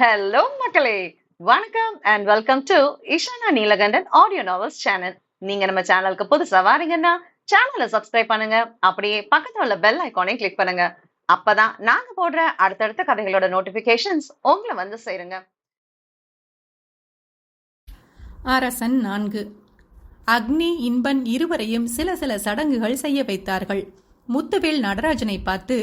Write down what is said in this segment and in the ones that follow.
Hello மக்களே. வணக்கம் and welcome to Ishana Neelakandan audio novels channel நீங்க நம்ம சேனலுக்கு புதுசா வாரீங்கன்னா சேனலை சப்ஸ்கிரைப் பண்ணுங்க. அப்படியே பக்கத்துல உள்ள பெல் ஐகானையும் கிளிக் பண்ணுங்க. அப்பதான் நாங்க போடுற அடுத்தடுத்த கதைகளோட நோட்டிபிகேஷன்ஸ் உங்களை வந்து சேருங்க. அரசன் நான்கு. அக்னி இன்பன் இருவரையும் சில சில சடங்குகள் செய்ய வைத்தார்கள். முத்துவேல் நடராஜனை பார்த்து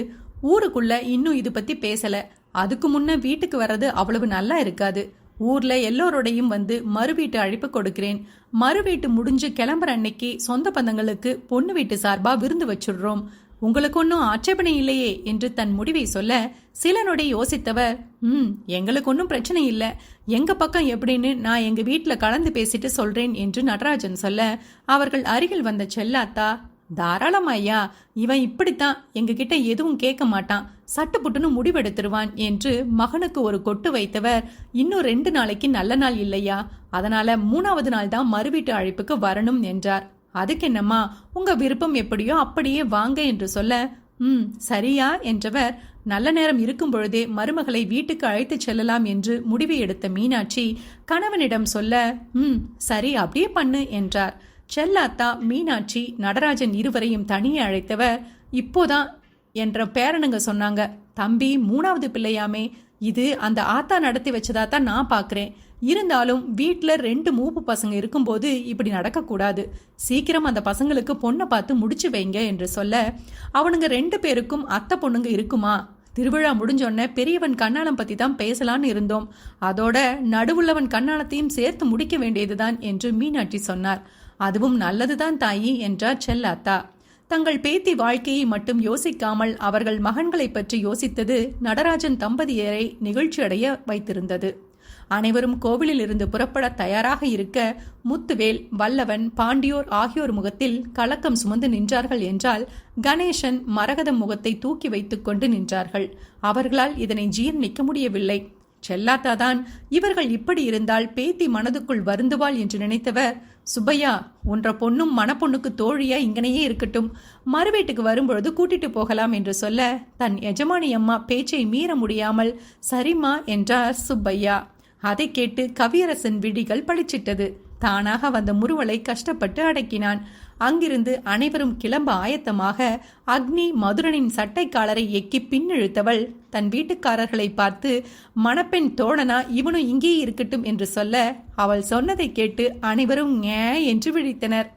ஊருக்குள்ள இன்னும் இது பத்தி பேசல. அதுக்கு முன்ன வீட்டுக்கு வர்றது அவ்வளவு நல்லா இருக்காது. ஊர்ல எல்லோரோடையும் வந்து மறு வீட்டு அழைப்பு கொடுக்கிறேன். மறு வீட்டு முடிஞ்சு கிளம்புற அன்னைக்கு சொந்த பந்தங்களுக்கு பொண்ணு வீட்டு சார்பா விருந்து வச்சிடுறோம். உங்களுக்கு ஒன்றும் ஆட்சேபனை இல்லையே என்று தன் முடிவை சொல்ல சில நொடி யோசித்தவர் ம் எங்களுக்கு ஒன்றும் பிரச்சனை இல்லை. எங்க பக்கம் எப்படின்னு நான் எங்க வீட்டில் கலந்து பேசிட்டு சொல்றேன் என்று நடராஜன் சொல்ல அவர்கள் அருகில் வந்த செல்லாத்தா தாராளம் ஐயா இவன் இப்படித்தான் எங்ககிட்ட எதுவும் கேட்க மாட்டான். சட்டு புட்டுன்னு முடிவெடுத்துருவான் என்று மகனுக்கு ஒரு கொட்டு வைத்தவர் இன்னும் ரெண்டு நாளைக்கு நல்ல நாள் இல்லையா? அதனால மூணாவது நாள் தான் மறுவீட்டு அழைப்புக்கு வரணும் என்றார். அதுக்கு என்னம்மா? உங்க விருப்பம் எப்படியோ அப்படியே வாங்க என்று சொல்ல ம் சரியா என்றவர் நல்ல நேரம் இருக்கும் பொழுதே மருமகளை வீட்டுக்கு அழைத்துச் செல்லலாம் என்று முடிவு எடுத்த மீனாட்சி கணவனிடம் சொல்ல ம் சரி அப்படியே பண்ணு என்றார். செல்லாத்தா மீனாட்சி நடராஜன் இருவரையும் தனியே அழைத்தவர் இப்போதான் என்ற பேரனுங்க சொன்னாங்க. தம்பி மூணாவது பிள்ளையாமே இது அந்த ஆத்தா நடத்தி வச்சதா தான் நான் பார்க்குறேன் இருந்தாலும் வீட்டில் ரெண்டு மூப்பு பசங்க இருக்கும்போது இப்படி நடக்கக்கூடாது. சீக்கிரம் அந்த பசங்களுக்கு பொண்ணை பார்த்து முடிச்சு வைங்க என்று சொல்ல அவனுங்க ரெண்டு பேருக்கும் அத்தை பொண்ணுங்க இருக்குமா? திருவிழா முடிஞ்சோடனே பெரியவன் கண்ணாலம் பற்றி தான் பேசலான்னு இருந்தோம். அதோட நடுவுள்ளவன் கண்ணாலத்தையும் சேர்த்து முடிக்க வேண்டியதுதான் என்று மீனாட்சி சொன்னார். அதுவும் நல்லதுதான் தாயி என்றார் செல்லாத்தா. தங்கள் பேத்தி வாழ்க்கையை மட்டும் யோசிக்காமல் அவர்கள் மகன்களை பற்றி யோசித்தது நடராஜன் தம்பதியரை நிகழ்ச்சியடைய வைத்திருந்தது. அனைவரும் கோவிலில் இருந்து புறப்பட தயாராக இருக்க முத்துவேல் வல்லவன் பாண்டியோர் ஆகியோர் முகத்தில் கலக்கம் சுமந்து நின்றார்கள் என்றால் கணேசன் மரகதம் முகத்தை தூக்கி வைத்துக் கொண்டு நின்றார்கள். அவர்களால் இதனை ஜீர்ணிக்க முடியவில்லை. செல்லாத்தாதான் இவர்கள் இப்படி இருந்தால் பேத்தி மனதுக்குள் வருந்துவாள் என்று நினைத்தவர் சுப்பையா உன்ற பொண்ணும் மணப்பொண்ணுக்கு தோழியா இங்கனையே இருக்கட்டும். மறுவீட்டுக்கு வரும்பொழுது கூட்டிட்டு போகலாம் என்று சொல்ல தன் எஜமானி அம்மா பேச்சை மீற முடியாமல் சரிம்மா என்றார் சுப்பையா. அதை கேட்டு கவியரசன் விழிகள் பளிச்சிட்டது. தானாக வந்த முறுவலை கஷ்டப்பட்டு அடக்கினான். அங்கிருந்து அனைவரும் கிளம்ப ஆயத்தமாக அக்னி மதுரனின் சட்டைக்காலரை எக்கி பின்னிழுத்தவள் தன் வீட்டுக்காரர்களை பார்த்து மணப்பெண் தோழனா இவனும் இங்கே இருக்கட்டும் என்று சொல்ல அவள் சொன்னதை கேட்டு அனைவரும் ஏ என்று விழித்தனர்.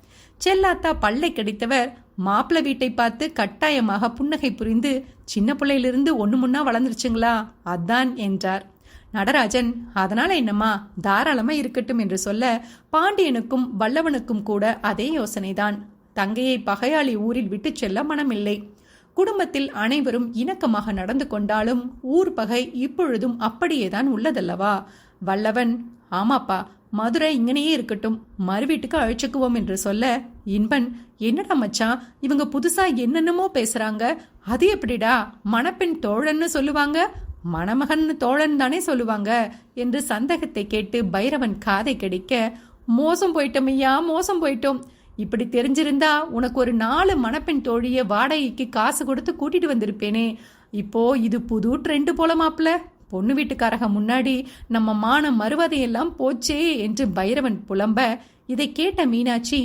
செல்லாத்தா பல்லை கடித்தவர் மாப்பிள்ளை வீட்டை பார்த்து கட்டாயமாக புன்னகை புரிந்து சின்ன பிள்ளையிலிருந்து ஒன்று முன்னா வளர்ந்துருச்சுங்களா? அதான் என்றார். நடராஜன் அதனால என்னம்மா? தாராளமா இருக்கட்டும் என்று சொல்ல பாண்டியனுக்கும் வல்லவனுக்கும் கூட அதே யோசனைதான். தங்கையை பகையாளி ஊரில் விட்டுச் செல்ல மனமில்லை. குடும்பத்தில் அனைவரும் இணக்கமாக நடந்து கொண்டாலும் ஊர் பகை இப்பொழுதும் அப்படியேதான் உள்ளதல்லவா? வல்லவன் ஆமாப்பா மதுரை இங்கனையே இருக்கட்டும் மறு வீட்டுக்கு அழைச்சுக்குவோம் என்று சொல்ல இன்பன் என்னடா மச்சான் இவங்க புதுசா என்னென்னமோ பேசுறாங்க அது எப்படிடா? மணப்பெண் தோழன்னு சொல்லுவாங்க மணமகன் தோழன் தானே சொல்லுவாங்க என்று சந்தேகத்தை கேட்டு பைரவன் காதை கிடைக்க மோசம் போயிட்டோம் ஐயா மோசம் போயிட்டோம். இப்படி தெரிஞ்சிருந்தா உனக்கு ஒரு நாலு மணப்பெண் தோழிய வாடகைக்கு காசு கொடுத்து கூட்டிட்டு வந்திருப்பேனே. இப்போ இது புது ட்ரெண்டு போல மாப்பிள. பொண்ணு வீட்டுக்காரக முன்னாடி நம்ம மானம் மறுவதையெல்லாம் போச்சே என்று பைரவன் புலம்ப இதை கேட்ட மீனாட்சி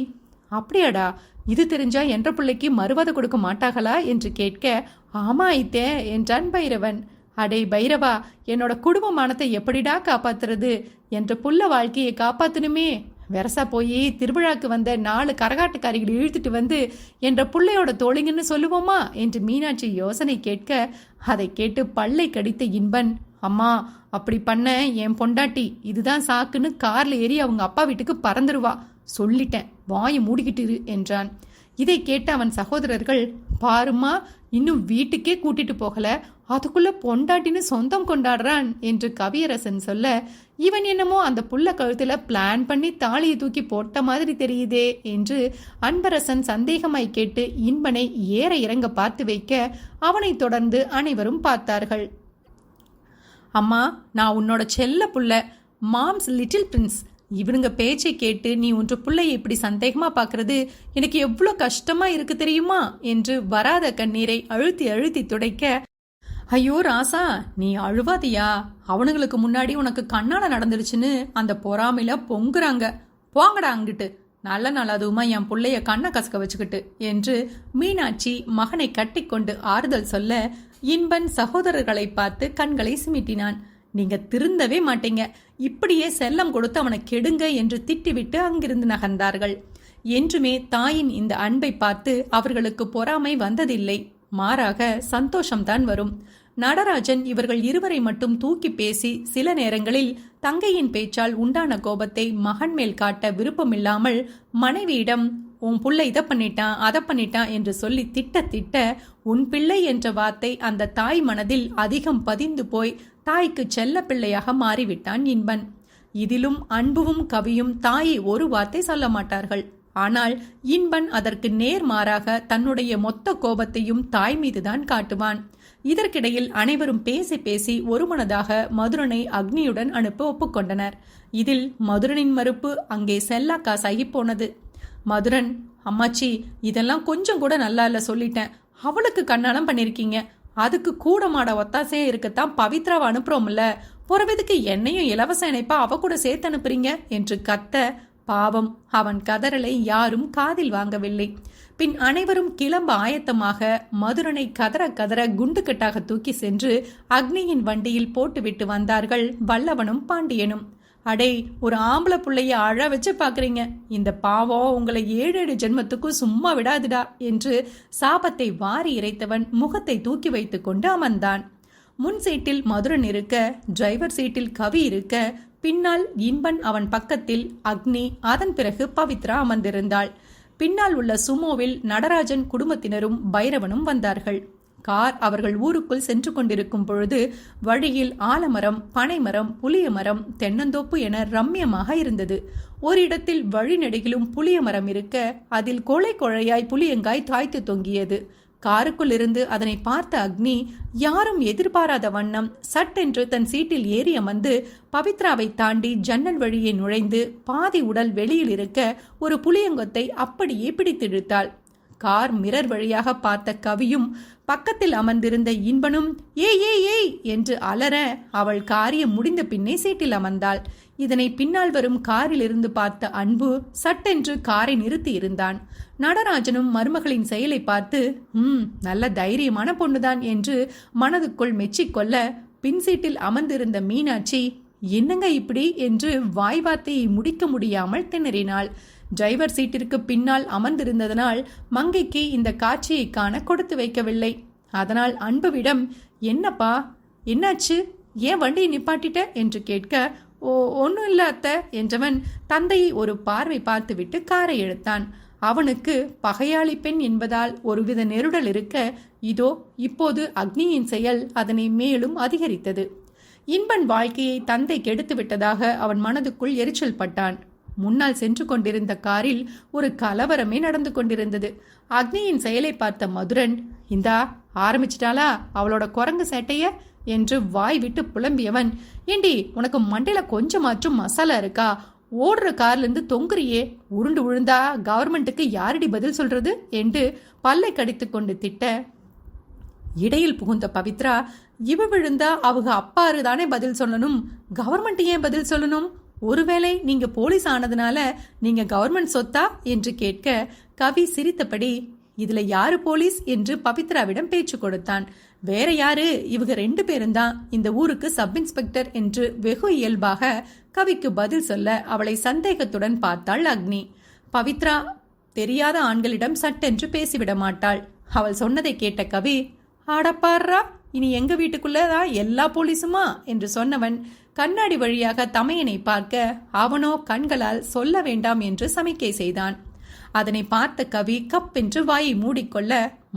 அப்படியாடா இது தெரிஞ்சா என்ற பிள்ளைக்கு மறுவதை கொடுக்க மாட்டாங்களா என்று கேட்க ஆமா ஐத்தே என்றான் பைரவன். அடே பைரவா என்னோட குடும்ப மானத்தை எப்படிடா காப்பாத்துறது? என்ற புள்ள வாழ்க்கையை காப்பாத்தணுமே. வெரசா போய் திருவிழாக்கு வந்த நாலு கரகாட்டுக்காரிகள் இழுத்துட்டு வந்து என்ற பிள்ளையோட தோழிங்கன்னு சொல்லுவோமா? என்று மீனாட்சி யோசனை கேட்க அதை கேட்டு பல்லை கடித்த இன்பன் அம்மா அப்படி பண்ண என் பொண்டாட்டி இதுதான் சாக்குன்னு கார்ல ஏறி அவங்க அப்பா வீட்டுக்கு பறந்துருவா. சொல்லிட்டேன். வாயை மூடிக்கிட்டு இரு என்றான். இதை கேட்ட அவன் சகோதரர்கள் பாருமா இன்னும் வீட்டுக்கே கூட்டிட்டு போகல. அதுக்குள்ள பொண்டாட்டின்னு சொந்தம் கொண்டாடுறான் என்று கவியரசன் சொல்ல இவன் என்னமோ அந்த புள்ள கழுத்துல பிளான் பண்ணி தாலியை தூக்கி போட்ட மாதிரி தெரியுதே என்று அன்பரசன் சந்தேகமாய் கேட்டு இன்பனை ஏற இறங்க பார்த்து வைக்க அவனை தொடர்ந்து அனைவரும் பார்த்தார்கள். அம்மா நான் உன்னோட செல்ல புள்ள மாம்ஸ் லிட்டில் பிரின்ஸ் இவனுங்க பேச்சை கேட்டு நீ உன்ற பிள்ளையை இப்படி சந்தேகமா பார்க்கறது எனக்கு எவ்வளோ கஷ்டமா இருக்கு தெரியுமா? என்று வராத கண்ணீரை அழுத்தி அழுத்தி துடைக்க ஐயோ ராசா நீ அழுவாதியா? அவனுங்களுக்கு முன்னாடி உனக்கு கண்ணால நடந்துருச்சுன்னு அந்த பொறாமையில பொங்குறாங்க. போங்கடா அங்கிட்டு. நல்ல நாள் அதுவுமா என் பிள்ளைய கண்ணை கசக்க வச்சுக்கிட்டு என்று மீனாட்சி மகனை கட்டிக்கொண்டு ஆறுதல் சொல்ல இன்பன் சகோதரர்களை பார்த்து கண்களை சிமிட்டினான். நீங்க திருந்தவே மாட்டீங்க. இப்படியே செல்லம் கொடுத்து அவனை கெடுங்க என்று திட்டிவிட்டு அங்கிருந்து நகர்ந்தார்கள். என்றுமே தாயின் இந்த அன்பை பார்த்து அவர்களுக்கு பொறாமை வந்ததில்லை. மாறாக சந்தோஷம்தான் வரும். நடராஜன் இவர்கள் இருவரை மட்டும் தூக்கி பேசி சில நேரங்களில் தங்கையின் பேச்சால் உண்டான கோபத்தை மகன் மேல் காட்ட விருப்பமில்லாமல் மனைவியிடம் உன் புள்ள இதை பண்ணிட்டான் அதை பண்ணிட்டான் என்று சொல்லி திட்ட திட்ட உன் பிள்ளை என்ற வார்த்தை அந்த தாய் மனதில் அதிகம் பதிந்து போய் தாய்க்கு செல்ல பிள்ளையாக மாறிவிட்டான் இன்பன். இதிலும் அன்புவும் கவியும் தாயை ஒரு வார்த்தை சொல்ல மாட்டார்கள். ஆனால் இன்பன் அதற்கு நேர்மாறாக தன்னுடைய மொத்த கோபத்தையும் தாய் மீதுதான் காட்டுவான். இதற்கிடையில் அனைவரும் பேசி பேசி ஒருமனதாக மதுரனை அக்னியுடன் அனுப்ப ஒப்புக்கொண்டனர். இதில் மதுரனின் மறுப்பு அங்கே செல்லாக்கா போனது. மதுரன் அம்மாச்சி இதெல்லாம் கொஞ்சம் கூட நல்லா இல்ல சொல்லிட்டேன். அவளுக்கு கண்ணாலம் பண்ணிருக்கீங்க. அதுக்கு கூட மாட ஒத்தாசையா இருக்கத்தான் பவித்ராவை அனுப்புறோம்ல. புறவதுக்கு என்னையும் இலவச இணைப்பா அவ கூட சேர்த்து அனுப்புறீங்க? என்று கத்த பாவம். அவன் கதறலை யாரும் காதில் வாங்கவில்லை. பின் அனைவரும் கிளம்ப ஆயத்தமாக மதுரனை கதற கதற குண்டுக்கட்டாக தூக்கி சென்று அக்னியின் வண்டியில் போட்டுவிட்டு வந்தார்கள் வல்லவனும் பாண்டியனும். அடே ஒரு ஆம்பளை பிள்ளைய அழ வச்சு பார்க்குறீங்க. இந்த பாவம் உங்களை ஏழு ஏழு ஜென்மத்துக்கும் சும்மா விடாதுடா என்று சாபத்தை வாரி இறைத்தவன் முகத்தை தூக்கி வைத்து கொண்டு அமர்ந்தான். முன் சீட்டில் மதுரன் இருக்க டிரைவர் சீட்டில் கவி இருக்க பின்னால் இன்பன் அவன் பக்கத்தில் அக்னி அதன் பிறகு பவித்ரா அமர்ந்திருந்தாள். பின்னால் உள்ள சுமோவில் நடராஜன் குடும்பத்தினரும் பைரவனும் வந்தார்கள். கார் அவர்கள் ஊருக்குள் சென்று கொண்டிருக்கும் பொழுது வழியில் ஆலமரம் பனைமரம் புளிய மரம் தென்னந்தோப்பு என ரம்யமாக இருந்தது. ஒரு இடத்தில் வழிநெடுகிலும் புளிய மரம் இருக்க அதில் கொலை கொழையாய் புளியங்காய் தாய்த்து தொங்கியது. காருக்குள் இருந்து அதனை பார்த்த அக்னி யாரும் எதிர்பாராத வண்ணம் சட்டென்று தன் சீட்டில் ஏறி அமர்ந்து பவித்ராவை தாண்டி ஜன்னல் வழியே நுழைந்து பாதி உடல் வெளியில் இருக்க ஒரு புளியங்கொத்தை அப்படியே பிடித்திழுத்தாள். கார் மிரர் வழியாக பார்த்த கவியும் பக்கத்தில் அமர்ந்திருந்த இன்பனும் ஏய் ஏய் ஏய் என்று அலற அவள் காரியம் முடிந்த பின்னே சீட்டில் அமர்ந்தாள். இதனை பின்னால் வரும் காரிலிருந்து பார்த்த அன்பு சட்டென்று காரை நிறுத்தி இருந்தான். நடராஜனும் மருமகளின் செயலை பார்த்து ம் நல்ல தைரியமான பொண்ணுதான் என்று மனதுக்குள் மெச்சிக்கொள்ள பின் சீட்டில் அமர்ந்திருந்த மீனாட்சி என்னங்க இப்படி? என்று வாய் வார்த்தையை முடிக்க முடியாமல் திணறினாள். டிரைவர் சீட்டிற்கு பின்னால் அமர்ந்திருந்ததனால் மங்கைக்கு இந்த காட்சியை காண கொடுத்து வைக்கவில்லை. அதனால் அன்புவிடம் என்னப்பா என்னாச்சு? ஏன் வண்டியை நிப்பாட்டிட்ட? என்று கேட்க ஓ ஒன்றும் இல்லாத்த அத்தை என்றவன் தந்தையை ஒரு பார்வை பார்த்துவிட்டு காரை எடுத்தான். அவனுக்கு பகையாளி பெண் என்பதால் ஒருவித நெருடல் இருக்க இதோ இப்போது அக்னியின் செயல் அதனை மேலும் அதிகரித்தது. இன்பன் வாழ்க்கையை தந்தை கெடுத்து விட்டதாக அவன் மனதுக்குள் எரிச்சல் பட்டான். முன்னால் சென்று கொண்டிருந்த காரில் ஒரு கலவரமே நடந்து கொண்டிருந்தது. அக்னியின் செயலை பார்த்த மதுரன் இந்தா ஆரம்பிச்சிட்டாளா? அவளோட குரங்கு சேட்டைய? என்று வாய் விட்டு புலம்பியவன் ஏண்டி உனக்கு மண்டையில கொஞ்சமாச்சும் மசாலா இருக்கா? ஓடுற கார்லேருந்து தொங்குறியே. உருண்டு விழுந்தா கவர்மெண்ட்டுக்கு யாரடி பதில் சொல்றது? என்று பல்லை கடித்து கொண்டு திட்ட. இடையில் புகுந்த பவித்ரா இவ விழுந்தா அவங்க அப்பாரு தானே பதில் சொல்லணும்? கவர்மெண்ட் ஏன் பதில் சொல்லணும்? ஒருவேளை நீங்க போலீஸ் ஆனதுனால நீங்க கவர்மெண்ட் சொத்தா என்று கேட்க கவி சிரித்தபடி இதுல யாரு போலீஸ்? என்று பவித்ராவிடம் பேச்சு கொடுத்தான். வேற யாரு? இவங்க ரெண்டு பேரும் தான் இந்த ஊருக்கு சப் இன்ஸ்பெக்டர் என்று வெகு இயல்பாக கவிக்கு பதில் சொல்ல அவளை சந்தேகத்துடன் பார்த்தாள் அக்னி. பவித்ரா தெரியாத ஆண்களிடம் சட்டென்று பேசிவிட மாட்டாள். அவள் சொன்னதை கேட்ட கவி ஆடப்பாடுறா இனி எங்க வீட்டுக்குள்ளதா? எல்லா போலீஸுமா? என்று சொன்னவன் கண்ணாடி வழியாக தமையனை பார்க்க அவனோ கண்களால் சொல்ல வேண்டாம் என்று சமிக்கை செய்தான். அதனை பார்த்த கவி கப் என்று வாயை மூடிக்கொள்ள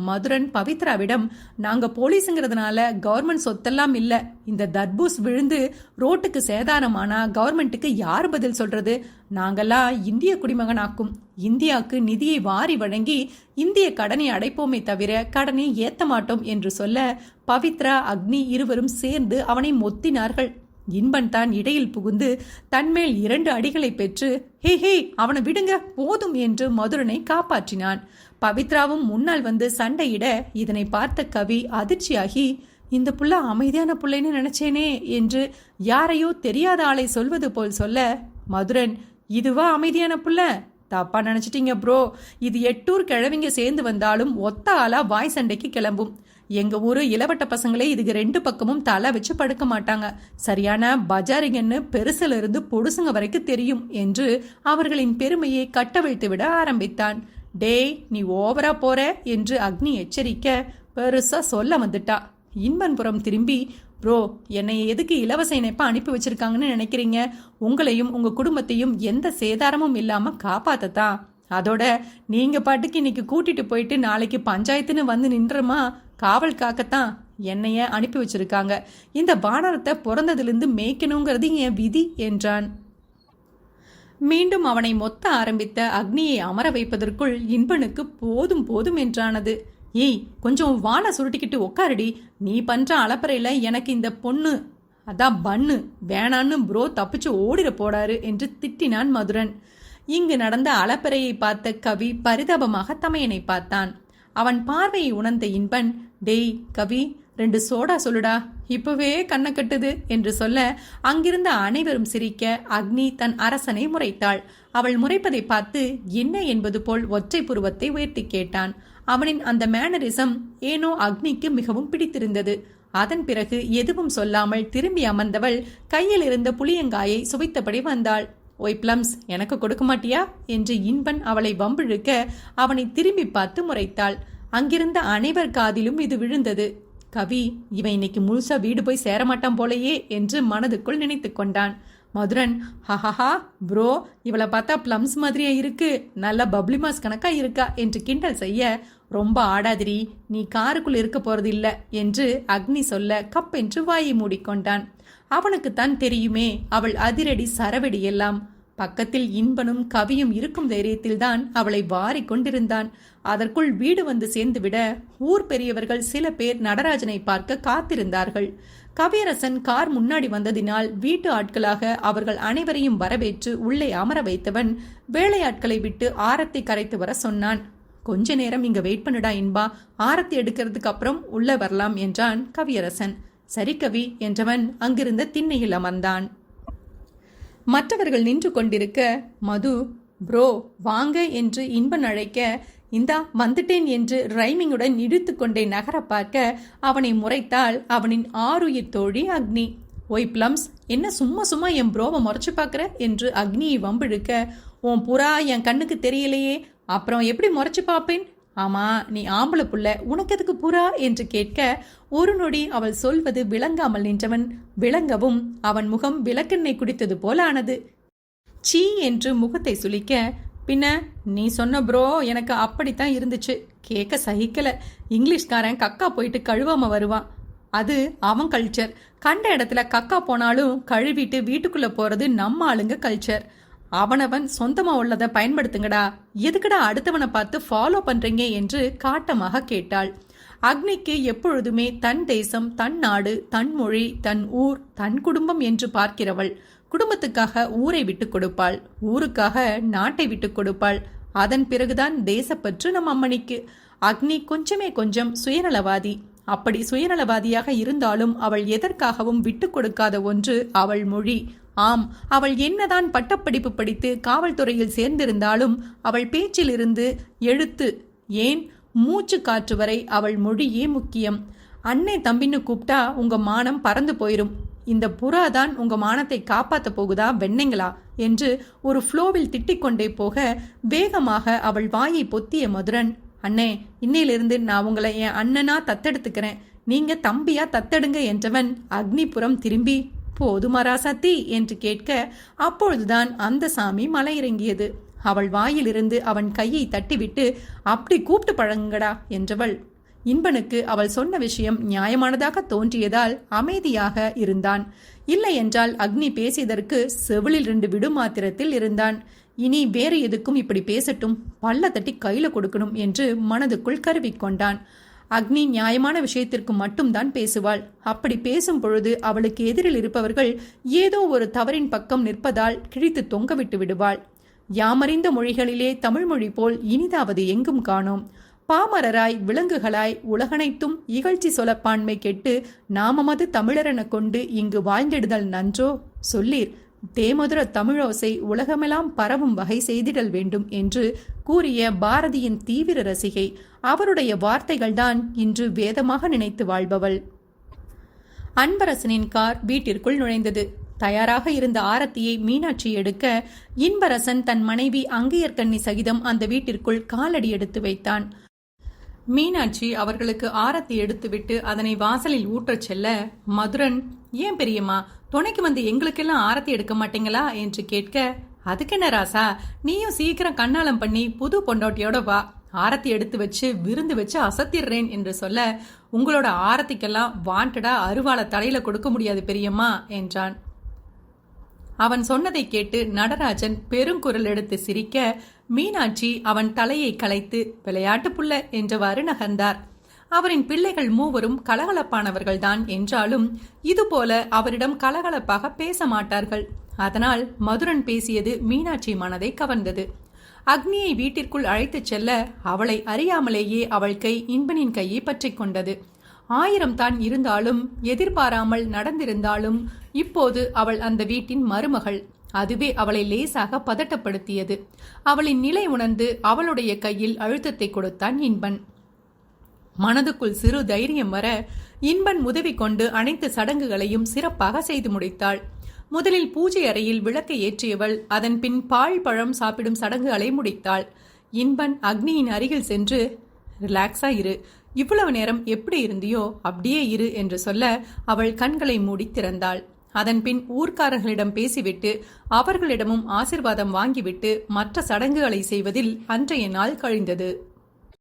மதுரன் பவித்ராவிடம் நாங்க போலீஸுங்கிறதுனால கவர்மெண்ட் சொத்தெல்லாம் இல்ல. இந்த தர்பூஸ் விழுந்து ரோட்டுக்கு சேதாரமானா கவர்மெண்ட்டுக்கு யார் பதில் சொல்றது? நாங்கெல்லாம் இந்திய குடிமகனாக்கும். இந்தியாவுக்கு நிதியை வாரி வழங்கி இந்திய கடனை அடைப்போமே தவிர கடனை ஏத்த மாட்டோம் என்று சொல்ல பவித்ரா அக்னி இருவரும் சேர்ந்து அவனை மொத்தினார்கள். இன்பன் தான் இடையில் புகுந்து தன்மேல் இரண்டு அடிகளை பெற்று ஹே ஹே அவனை விடுங்க போதும் என்று மதுரனை காப்பாற்றினான். பவித்ராவும் முன்னால் வந்து சண்டையிட இதனை பார்த்த கவி அதிர்ச்சியாகி இந்த புள்ள அமைதியான புள்ளைன்னு நினைச்சேனே என்று யாரையோ தெரியாத ஆளை சொல்வது போல் சொல்ல மதுரன் இதுவா அமைதியான புள்ள? தப்பா நினைச்சிட்டீங்க ப்ரோ இது எட்டூர் கிழவிங்க சேர்ந்து வந்தாலும் ஒத்த ஆளா வாய் சண்டைக்கு கிளம்பும். எங்க ஊரு இளவட்ட பசங்களே இதுக்கு ரெண்டு பக்கமும் தலை வச்சு படுக்க மாட்டாங்க. சரியான பஜாரிங்கன்னு பெருசுல இருந்து பொடுசுங்க வரைக்கும் தெரியும் என்று அவர்களின் பெருமையை கட்டவிழ்த்து விட ஆரம்பித்தான். டேய் நீ ஓவரா போற? என்று அக்னி எச்சரிக்க பெருசா சொல்ல வந்துட்டா. இன்பன்புறம் திரும்பி ப்ரோ என்னை எதுக்கு இலவச இணைப்பா அனுப்பி வச்சிருக்காங்கன்னு நினைக்கிறீங்க? உங்களையும் உங்க குடும்பத்தையும் எந்த சேதாரமும் இல்லாம காப்பாத்தத்தான். அதோட நீங்க பாட்டுக்கு இன்னைக்கு கூட்டிட்டு போயிட்டு நாளைக்கு பஞ்சாயத்துன்னு வந்து நின்றமா? காவல் காக்கத்தான் என்னைய அனுப்பி வச்சிருக்காங்க. இந்த வானரத்தை பிறந்ததிலிருந்து மேய்க்கணுங்கிறது என் விதி என்றான். மீண்டும் அவனை மொத்த ஆரம்பித்த அக்னியை அமர வைப்பதற்குள் இன்பனுக்கு போதும் போதும் என்றானது. ஏய் கொஞ்சம் வாழை சுருட்டிக்கிட்டு உக்காரடி. நீ பண்ற அளப்பறையில் எனக்கு இந்த பொண்ணு அதான் பன்னு வேணான்னு ப்ரோ தப்பிச்சு ஓடிட போடாரு என்று திட்டினான் மதுரன். இங்கு நடந்த அளப்பறையை பார்த்த கவி பரிதாபமாக தமையனை பார்த்தான். அவன் பார்வையை உணர்ந்த இன்பன் டேய் கவி ரெண்டு சோடா சொல்லுடா. இப்பவே கண்ணை கட்டுது என்று சொல்ல அங்கிருந்த அனைவரும் சிரிக்க அக்னி தன் அரசனை முறைத்தாள். அவள் முறைப்பதை பார்த்து என்ன என்பது போல் ஒற்றை புருவத்தை உயர்த்தி கேட்டான். அவனின் அந்த மேனரிசம் ஏனோ அக்னிக்கு மிகவும் பிடித்திருந்தது. அதன் பிறகு எதுவும் சொல்லாமல் திரும்பி அமர்ந்தவள் கையில் இருந்த புளியங்காயை சுவைத்தபடி வந்தாள். ஒய் பிளம்ஸ் எனக்கு கொடுக்க மாட்டியா? என்று இன்பன் அவளை வம்பிழுக்க அவனை திரும்பி பார்த்து முறைத்தாள். அங்கிருந்த அனைவர் காதிலும் இது விழுந்தது. கவி இவன் இன்னைக்கு முழுசா வீடு போய் சேரமாட்டான் போலையே என்று மனதுக்குள் நினைத்து கொண்டான். மதுரன் ஹஹஹா ப்ரோ இவளை பார்த்தா பிளம்ஸ் மாதிரியா இருக்கு. நல்ல பப்ளி மாஸ் கணக்கா இருக்கா? என்று கிண்டல் செய்ய ரொம்ப ஆடாதிரி நீ காருக்குள் இருக்க போறது இல்ல என்று அக்னி சொல்ல கப்பென்று வாயை மூடிக்கொண்டான் அவனுக்குத்தான் தெரியுமே அவள் அதிரடி சரவெடி எல்லாம் பக்கத்தில் இன்பனும் கவியும் இருக்கும் தைரியத்தில்தான் அவளை வாரி கொண்டிருந்தான். அதற்குள் வீடு வந்து சேர்ந்துவிட ஊர் பெரியவர்கள் சில பேர் நடராஜனை பார்க்க காத்திருந்தார்கள். கவியரசன் கார் முன்னாடி வந்ததினால் வீட்டு ஆட்களாக அவர்கள் அனைவரையும் வரவேற்று உள்ளே அமர வைத்தவன் வேலையாட்களை விட்டு ஆரத்தை கரைத்து வர சொன்னான். கொஞ்ச நேரம் இங்க வெயிட் பண்ணுடா இன்பா ஆரத்தி எடுக்கிறதுக்கு அப்புறம் உள்ளே வரலாம் என்றான் கவியரசன். சரி கவி என்றவன் அங்கிருந்த திண்ணையில் அமர்ந்தான். மற்றவர்கள் நின்று கொண்டிருக்க மது ப்ரோ வாங்க என்று இன்பன் அழைக்க இந்தா வந்துட்டேன் என்று ரைமிங்குடன் இழுத்து கொண்டே நகர பார்க்க அவனை முறைத்தால் அவனின் ஆறுயிர் தோழி அக்னி. ஒய் பிளம்ஸ் என்ன சும்மா சும்மா என் ப்ரோவை முறைச்சு பார்க்குற? என்று அக்னியை வம்பிழுக்க உன் புறா என் கண்ணுக்கு தெரியலையே அப்புறம் எப்படி முறைச்சு பார்ப்பேன்? ஆமா நீ ஆம்பளை புள்ள உனக்கு எதுக்கு புறா என்று கேட்க ஒரு நொடி அவள் சொல்வது விளங்காமல் நின்றவன். விளங்கவும் அவன் முகம் விளக்கெண்ணெய் குடித்தது போல ஆனது. சீ என்று முகத்தை சுளிக்க பின்ன நீ சொன்ன ப்ரோ எனக்கு அப்படித்தான் இருந்துச்சு. கேட்க சகிக்கல. இங்கிலீஷ்காரன் கக்கா போயிட்டு கழுவாம வருவான். அது அவன் கல்ச்சர் கண்ட இடத்துல கக்கா போனாலும் கழுவிட்டு வீட்டுக்குள்ள போறது நம்ம ஆளுங்க கல்ச்சர் அவனவன் சொந்தமா உள்ளதை பயன்படுத்துங்கடா. எதுக்குடா அடுத்தவனை பார்த்து ஃபாலோ பண்றீங்க என்று காட்டமாக கேட்டாள். அக்னிக்கு எப்பொழுதுமே தன் தேசம் தன் நாடு தன் மொழி தன் ஊர் தன் குடும்பம் என்று பார்க்கிறவள். குடும்பத்துக்காக ஊரை விட்டு கொடுப்பாள். ஊருக்காக நாட்டை விட்டு கொடுப்பாள். அதன் பிறகுதான் தேசப்பற்று நம் அம்மணிக்கு. அக்னி கொஞ்சமே கொஞ்சம் சுயநலவாதி. அப்படி சுயநலவாதியாக இருந்தாலும் அவள் எதற்காகவும் விட்டு கொடுக்காத ஒன்று அவள் மொழி. ஆம் அவள் என்னதான் பட்டப்படிப்பு படித்து காவல்துறையில் சேர்ந்திருந்தாலும் அவள் பேச்சிலிருந்து எழுத்து ஏன் மூச்சு காற்று வரை அவள் மொழியே முக்கியம். அன்னை தம்பின்னு கூப்பிட்டா உங்க மானம் பறந்து போயிரும். இந்த புறா தான் உங்க மானத்தை காப்பாத்த போகுதா வெண்ணைங்களா என்று ஒரு ஃப்ளோவில் திட்டிக்கொண்டே போக வேகமாக அவள் வாயை பொத்திய மதுரன் அண்ணே இன்னையிலிருந்து நான் உங்களை என் அண்ணனா தத்தெடுத்துக்கிறேன். நீங்க தம்பியா தத்தெடுங்க என்றவன் அக்னிபுரம் திரும்பி போதுமரா சத்தி என்று கேட்க அப்பொழுதுதான் அந்த சாமி மலை இறங்கியது அவள் வாயிலிருந்து அவன் கையை தட்டிவிட்டு அப்படி கூப்பிட்டு பழங்குங்கடா என்றவள். இன்பனுக்கு அவள் சொன்ன விஷயம் நியாயமானதாக தோன்றியதால் அமைதியாக இருந்தான். இல்லை என்றால் அக்னி பேசியதற்கு செவிலில் ரெண்டு விடுமாத்திரத்தில் இருந்தான். இனி வேறு எதுக்கும் இப்படி பேசட்டும் பல்ல தட்டி கையில கொடுக்கணும் என்று மனதுக்குள் கருவிக்கொண்டான். அக்னி நியாயமான விஷயத்திற்கு மட்டும்தான் பேசுவாள். அப்படி பேசும் பொழுது அவளுக்கு எதிரில் இருப்பவர்கள் ஏதோ ஒரு தவறின் பக்கம் நிற்பதால் கிழித்து தொங்கவிட்டு விடுவாள். யாமறிந்த மொழிகளிலே தமிழ்மொழி போல் இனிதாவது எங்கும் காணோம். பாமரராய் விலங்குகளாய் உலகனைத்தும் இகழ்ச்சி சொலப்பான்மை கெட்டு நாமமது தமிழரென கொண்டு இங்கு வாழ்ந்திடுதல் நன்றோ? சொல்லீர் தேமதுர தமிழோசை உலகமெல்லாம் பரவும் வகை செய்திடல் வேண்டும் என்று கூறிய பாரதியின் தீவிர ரசிகை அவருடைய வார்த்தைகள்தான் இன்று வேதமாக நினைத்து வாழ்பவள். அன்பரசனின் கார் வீட்டிற்குள் நுழைந்தது. தயாராக இருந்த ஆரத்தியை மீனாட்சி எடுக்க இன்பரசன் தன் மனைவி அங்கையர்கண்ணி சகிதம் அந்த வீட்டிற்குள் காலடி எடுத்து வைத்தான். மீனாட்சி அவர்களுக்கு ஆரத்தி எடுத்துவிட்டு அதனை வாசலில் ஊற்றச் செல்ல மதுரன் ஏன் பெரியம்மா துணைக்கு வந்து எங்களுக்கெல்லாம் ஆரத்தி எடுக்க மாட்டீங்களா? என்று கேட்க அதுக்கென்ன ராசா நீயும் சீக்கிரம் கண்ணாலம் பண்ணி புது பொண்டாட்டியோட வா. ஆரத்தி எடுத்து வச்சு விருந்து வச்சு அசத்திடுறேன் என்று சொல்ல உங்களோட ஆரத்திக்கெல்லாம் வாண்டடா அருவாளை தலையில கொடுக்க முடியாது பெரியம்மா என்றான். அவன் சொன்னதை கேட்டு நடராஜன் பெருங்குரல் எடுத்து சிரிக்க மீனாட்சி அவன் தலையை கலைத்து விளையாட்டு புள்ள என்றவாறு நகர்ந்தார். அவரின் பிள்ளைகள் மூவரும் கலகலப்பானவர்கள்தான் என்றாலும் இதுபோல அவரிடம் கலகலப்பாக பேச மாட்டார்கள். அதனால் மதுரன் பேசியது மீனாட்சி மனதை கவர்ந்தது. அக்னியை வீட்டிற்குள் அழைத்துச் செல்ல அவளை அறியாமலேயே அவள் கை இன்பனின் கையை பற்றி கொண்டது. ஆயிரம் தான் இருந்தாலும் எதிர்பாராமல் நடந்திருந்தாலும் இப்போது அவள் அந்த வீட்டின் மருமகள். அதுவே அவளை லேசாக பதட்டப்படுத்தியது. அவளின் நிலை உணர்ந்து அவளுடைய கையில் அழுத்தத்தை கொடுத்தான் இன்பன். மனதுக்குள் சிறு தைரியம் வர இன்பன் உதவி கொண்டு அனைத்து சடங்குகளையும் சிறப்பாக செய்து முடித்தாள். முதலில் பூஜை அறையில் விளக்கை ஏற்றியவள் அதன் பின் பால் பழம் சாப்பிடும் சடங்குகளை முடித்தாள். இன்பன் அக்னியின் அருகில் சென்று ரிலாக்ஸா இரு. இவ்வளவு நேரம் எப்படி இருந்தியோ அப்படியே இரு என்று சொல்ல அவள் கண்களை மூடி திறந்தாள். அதன்பின் ஊர்க்காரர்களிடம் பேசிவிட்டு அவர்களிடமும் ஆசிர்வாதம் வாங்கிவிட்டு மற்ற சடங்குகளை செய்வதில் அன்றைய நாள் கழிந்தது.